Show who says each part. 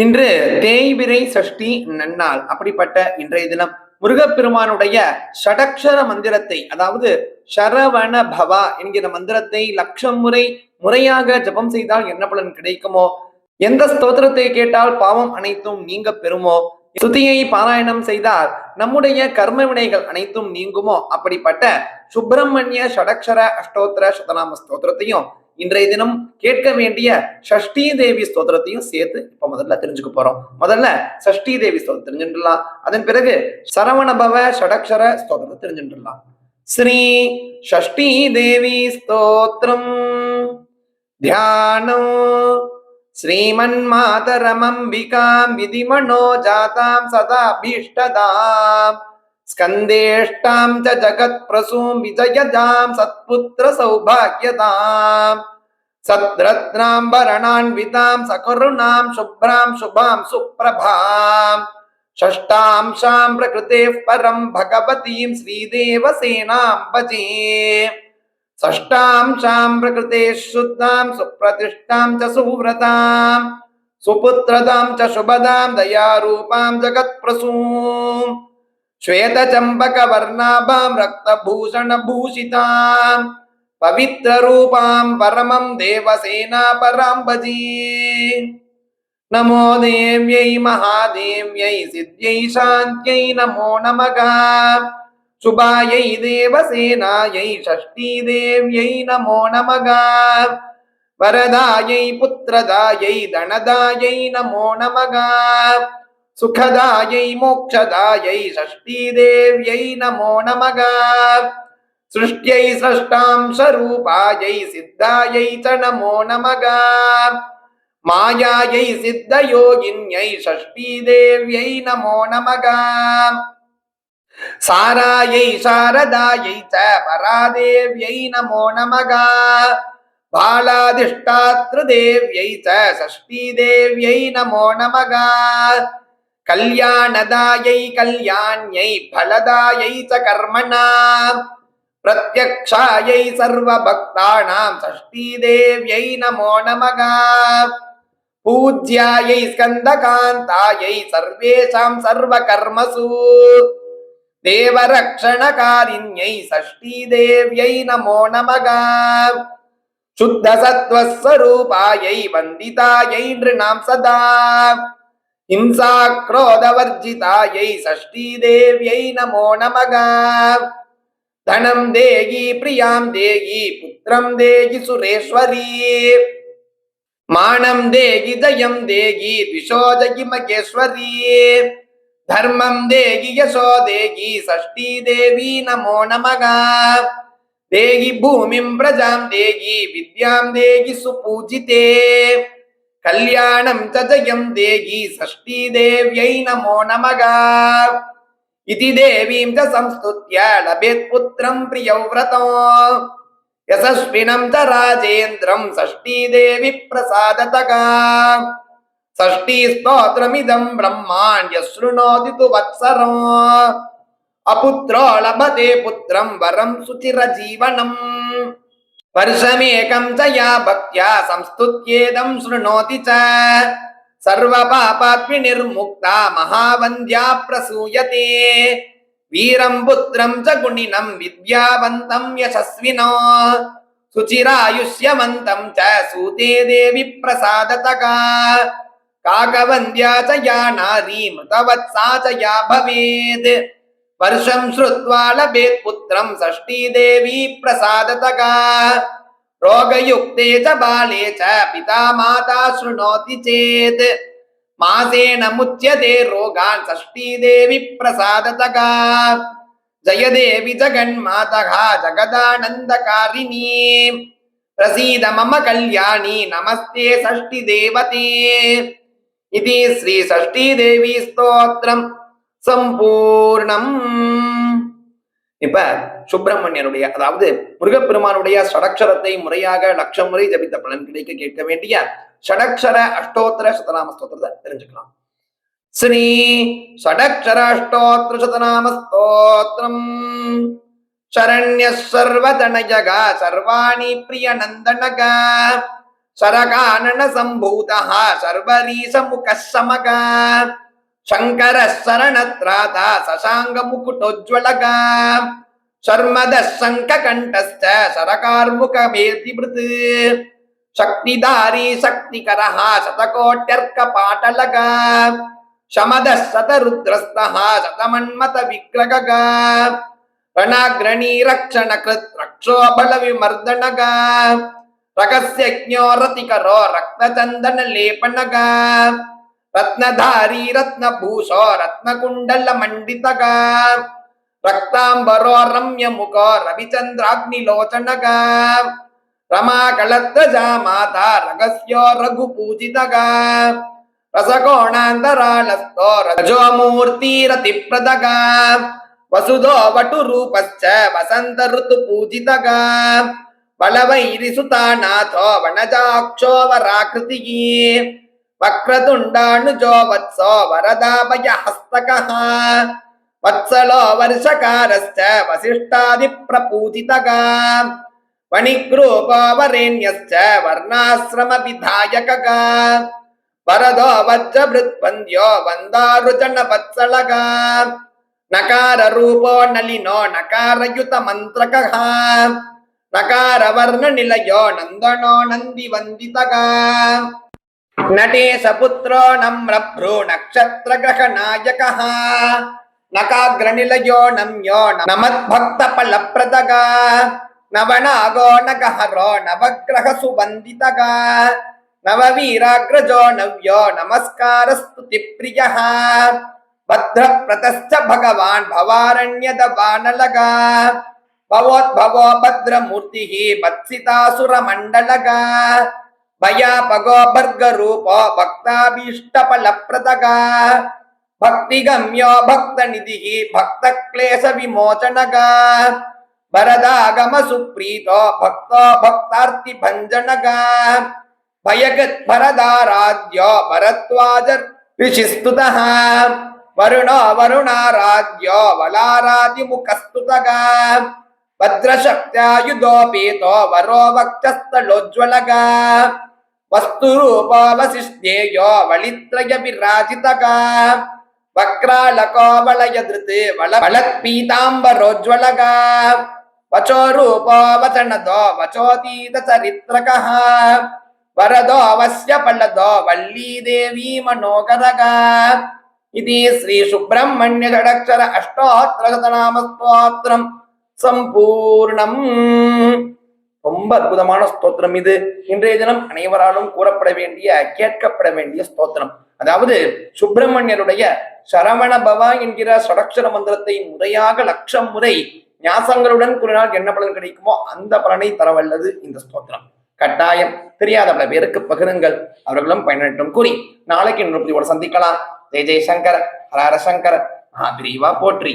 Speaker 1: இன்று தேய்பிரை சஷ்டி நன்னாள். அப்படிப்பட்ட இன்றைய தினம் முருகப்பெருமானுடைய ஷடக்ஷர மந்திரத்தை அதாவது ஷரவண பவா என்கிற மந்திரத்தை லட்சம் முறை முறையாக ஜபம் செய்தால் என்ன பலன் கிடைக்குமோ? எந்த ஸ்தோத்திரத்தை கேட்டால் பாவம் அனைத்தும் நீங்க பெறுமோ? சுத்தியை பாராயணம் செய்தால் நம்முடைய கர்ம வினைகள் அனைத்தும் நீங்குமோ? அப்படிப்பட்ட சுப்பிரமணிய ஷடக்ஷர அஷ்டோத்திர சதநாம ஸ்தோத்திரத்தையும் இன்றைய தினம் கேட்க வேண்டிய ஷஷ்டி தேவி ஸ்தோத்திரத்தையும் சேர்த்து இப்ப முதல்ல தெரிஞ்சுக்க போறோம் முதல்ல சஷ்டி தேவி ஸ்தோத்திரம் தெரிஞ்சுட்டுலாம் அதன் பிறகு சரவணபவ ஷடக்ஷர ஸ்தோத்திரத்தை தெரிஞ்சுட்டுலாம் ஸ்ரீ ஷஷ்டி தேவி ஸ்தோத்திரம் தியானம் श्रीमन्मातरमम्बिकां विधिमनो जातां सदाभीष्टदाम् स्कन्देष्टां च जगत्प्रसूं विजयजां सत्पुत्रसौभाग्यदाम् सद्रत्नाम्बरणान्वितां सकरुणां शुभ्रां शुभां सुप्रभाम् षष्ठांशां प्रकृतेः परं भगवतीं श्रीदेवसेनां भजे। षष्टांशां प्रकृते शुद्धां सुप्रतिष्ठां च सुव्रतां। सुपुत्रतां च शुभदां दयारूपां जगत्प्रसूं। श्वेतचम्पकवर्णाभां பவித்தரூபாம் பரமம் தேவசேனா பராம்பஜி நமோ தேவ்யை மகாதேவ்யை சித்யை சாந்தியை நமோ நமகா. சுபாயை தேவசேனாயை ஷஷ்டி தேவ்யை நமோ நமகா. வரதாயை புத்திரதாயை தனதாயை நமோ நமகா. சுகதாயை மோக்ஷதாயை ஷஷ்டி தேவ்யை நமோ நமகா. सृष्ट्यै स्रष्टांशरूपायै सिद्धायै च नमो नमः मायायै सिद्धयोगिन्यै षष्ठीदेव्यै नमो नमः सारायै शारदायै च परादेव्यै नमो नमः बालादिष्टातृदेव्यै च षष्ठीदेव्यै नमो नमः कल्याणदायै कल्याण्यै फलदायै च कर्मणा பிரத்யக்ஷாயை சர்வ பக்தானாம் சஷ்டி தேவியை நமோ நமக பூஜ்யாயை ஸ்கந்தகாந்தாயை சர்வேஷாம் சர்வ கர்மசு தேவரக்ஷணகாரிண்யை சஷ்டி தேவியை நமோ நமக சுத்த சத்வஸ்வரூபாயை வந்திதாயை நாம் சதா இம்சா கிரோதவர்ஜிதாயை சஷ்டி தேவியை நமோ நமக தனம் தேகி பிரியாம் தேகி புத்திரம் தேகி சுரேஸ்வரி. மானம் தேகி தயம் தேகி திஷோதகி மகேஸ்வரி. தர்மம் தேகி யசோ தேகி சஷ்டி தேவி நமோ நமக. தேகி பூமிம் பிரஜாம் தேகி வித்யாம் தேகி சுபூஜிதே. கல்யாணம் ததயம் தேகி சஷ்டி தேவியை நமோ நமகா. इति देवीं च संस्तुत्य लभेत् पुत्रं प्रियव्रतो यशस्विनं च राजेन्द्रं षष्ठी देवी प्रसादतः षष्ठीस्तोत्रमिदं ब्रह्माण्य शृणोति तु वत्सरो अपुत्रो लभते पुत्रं वरं सुचिरजीवनम् वर्षमेकं च या भक्त्या संस्तुत्येदं शृणोति च சர்வ பாபாத்மி நிர்முக்தா மகாவந்தியா பிரசூயதே. வீரம் புத்திரம் ச குணினம் வித்யாவந்தம் யசஸ்வினோ. சுச்சிராயுஷ்யமந்தம் ச சூதே தேவி பிரசாததகா. காகவந்தியா ச யா நாரி மிருதவத்சா ச யா பவேத். வருஷம் ஸ்ருத்வா லபேத் புத்திரம் ஷஷ்டி தேவி பிரசாததகா. रोगयुक्ते च बाले च पिता माता शृणोति चेत् मासेन मुच्यते रोगान् षष्ठी देवी प्रसादतः जयदेवि जगन्मातः जगदानन्दकारिणी प्रसीद मम कल्याणी नमस्ते षष्टिदेवते इति श्रीषष्ठीदेवी ஸ்தோத்திரம் சம்பூர்ணம் இப்ப சுப்பிரமணியனுடைய அதாவது முருகப்பெருமானுடைய சடக்ஷரத்தை முறையாக லட்சம் முறை ஜபித்த பலன் கிடைக்க கேட்க வேண்டிய ஷடக்ஷர அஷ்டோத்தர சதநாம ஸ்தோத்திரத்தை தெரிஞ்சுக்கலாம். ஸ்ரீ ஷடக்ஷர அஷ்டோத்திர சதநாம ஸ்தோத்திரம். சரண்ய சர்வதனஜக சர்வாணி பிரிய நந்தனக சரகானன சம்பூதா சர்வரீச முக சமக சங்கர சரணத்ராதா சசாங்க முக்குட்டோஜ்வலக சர்மத சங்க கண்டஸ்த சரகார்முக மேதிபிருத் சக்திதாரி சக்தி கரஹா சதகோட்டர்க்க பாட்டலக. சமத சத ருத்ரஸ்தா சதமன்மத விக்ரக ரணாகிரணி ரக்ஷண கிருத் ரக்ஷோபல விமர்தனக ரகசியஜோ ரதிகரோ ரத்னச்சந்தன லேபனக ரத்னதாரி ரத்னபூஷோ ரத்னகுண்டல மண்டிதக ரக்தாம்பரோ ரம்ய முகோ ரவிச்சந்திராக்னி லோச்சனக ரமா கலத்தஜா மாதா ரகசியோ ரகு பூஜிதக ரசகோணாந்தராளஸ்தோ ரஜோமூர்த்தி ரதி பிரதக வசுதோ வட்டு ரூபஸ்ச வசந்த ருத்து பூஜிதக பலவைரிசுதா நாதோ வனஜாக்ஷோ வராகிருதியே வக்ரதுண்டானுஜோ வத்சோ வரதாபய ஹஸ்தகா वत्सलो वर्षकारश्च वसिष्ठादिप्रपूजितगा वणिग्रूपोवरेण्यश्च वर्णाश्रमविधायकगा वरदो वज्रभृत्वन्द्यो वन्दारुजनवत्सलगा नकाररूपो नलिनो नकारयुतमन्त्रकः नकारवर्णनिलयो नन्दनो नन्दिवन्दितगा नटेशपुत्रो नम्रभ्रू नक्षत्रग्रहनायकः நகாகிரநிலையோ நம் யோ நமத் பக்த பல பிரதகா நவனாகோ நகஹரோ நவகிரக சுபந்திதகா நவவீராகிரஜோ நவ்யோ நமஸ்கார ஸ்துதி பிரியா பத்ர பிரதஸ்த பகவான் பவாரண்யத வானலகா பவோத்பவோ பத்ரமூர்த்திஹி பத்சிதாசுரமண்டலகா பயாபகோ பர்கரூபோ பக்தாபீஷ்டபலப்பிரதகா భక్తి గమ్యో భక్త నిధి భక్త క్లేశ విమోచనగా భరదాగమ సుప్రీతో భక్తో భక్తార్తి భంజనగా భయగత్ భరదారాధ్యో భరద్వాజర్ విశిస్తుత వరుణ వరుణారాధ్యో వలారాది ముఖస్తుతగా భద్రశక్త్యాయుధోపీతో వరో వక్షస్థలోజ్వలగా. వస్తురూపోవశిష్యేయో వళిత్రయ విరాజితగా ವಕ್ರಾಲಕೋಬಳಯಧೃತೆ ವಳ ಬಲತ್ಪೀತಾಂಬರೋಜ್ವಲಗ ವಚೋ ರೂಪೋ ವಚನದೋ ವಚೋತೀತ ಚರಿತ್ರಕಃ ವರದೋ ಅವಶ್ಯ ಪಳ್ಳದೋ ವಲ್ಲೀ ದೇವಿ ಮನೋಕರಗ ಇತಿ ಶ್ರೀ ಸುಬ್ರಹ್ಮಣ್ಯ ಷಡಕ್ಷರ ಅಷ್ಟೋತ್ರ ನಾಮ ಸ್ತೋತ್ರಂ ಸಂಪೂರ್ಣಂ ரொம்ப அற்புதமான ஸ்தோத்திரம் இது. இன்றைய தினம் அனைவராலும் கூறப்பட வேண்டிய கேட்கப்பட வேண்டிய ஸ்தோத்திரம். அதாவது சுப்பிரமணியருடைய சரவண பவா என்கிற சடக்ஷர மந்திரத்தை முறையாக லட்சம் முறை ஞாசங்களுடன் கூறினால் என்ன பலன் கிடைக்குமோ அந்த பலனை தரவல்லது இந்த ஸ்தோத்திரம். கட்டாயம் தெரியாத பல பேருக்கு பகிருங்கள். அவர்களும் பயனற்றும் கூறி நாளைக்கு இன்னொரு சந்திக்கலாம். ஜெய் ஜெய்சங்கர் ஹரஹர சங்கர் மகாபிரிவா போற்றி.